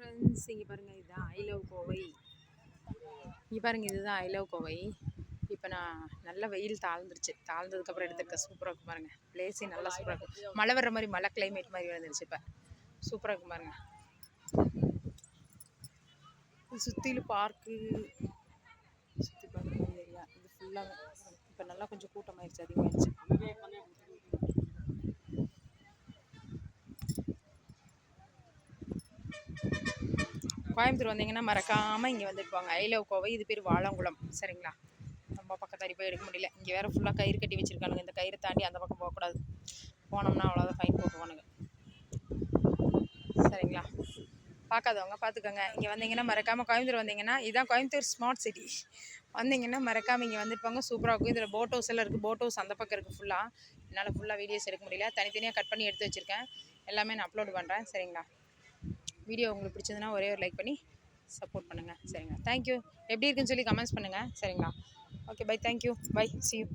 Friends இங்கே பாருங்கள் இதுதான் ஐ லவ் கோவை. இங்கே பாருங்கள் இதுதான் ஐ லவ் கோவை. இப்போ நான் நல்ல வெயில் தாழ்ந்துருச்சு. தாழ்ந்ததுக்கப்புறம் எடுத்துருக்கேன் சூப்பராக இருக்கும் பாருங்கள் பிளேஸே நல்லா சூப்பராக இருக்கும். மழை வர்ற மாதிரி மழை கிளைமேட் மாதிரி வந்துருச்சு இப்போ. சூப்பராக இருக்கும் பாருங்கள் சுற்றிலும் பார்க்கு சுற்றி பார்க்க ஏரியா இது ஃபுல்லாக இப்போ நல்லா கொஞ்சம் கூட்டமாயிருச்சு அதிகமாகிடுச்சு கோயம்புத்தூர் வந்தீங்கன்னா மறக்காமல் இங்கே வந்துட்டு போங்க. ஐ லவ் கோவை இது பேர் வாழங்குளம். சரிங்களா? ரொம்ப பக்கத்தாடி போய் எடுக்க முடியல. இங்கே வேறு ஃபுல்லாக கயிறு கட்டி வச்சுருக்கானுங்க. இந்த கயிறு தாண்டி அந்த பக்கம் போகக்கூடாது. போனோம்னா அவ்வளோதான் ஃபைன் போட்டுவானுங்க சரிங்களா? பார்க்காதவங்க பார்த்துக்கோங்க. இங்கே வந்தீங்கன்னா மறக்காமல் கோயம்புத்தூர் வந்தீங்கன்னா இதுதான் கோயம்புத்தூர் ஸ்மார்ட் சிட்டி வந்தீங்கன்னா மறக்காமல் இங்கே வந்துட்டு போங்க. சூப்பராக இருக்கும். இதில் போட் ஹவுஸ் எல்லாம் இருக்குது போட் ஹவுஸ் அந்த பக்கம் இருக்குது ஃபுல்லாக என்னால் ஃபுல்லாக வீடியோஸ் எடுக்க முடியல. தனித்தனியாக கட் பண்ணி எடுத்து வச்சுருக்கேன். எல்லாமே நான் அப்லோட் பண்ணுறேன் சரிங்களா? வீடியோ உங்களுக்கு பிடிச்சதுன்னா ஒரே ஒரு லைக் பண்ணி சப்போர்ட் பண்ணுங்கள் சரிங்களா? தேங்க்யூ எப்படி இருக்குன்னு சொல்லி கமெண்ட்ஸ் பண்ணுங்கள் சரிங்களா? Okay bye thank you bye see you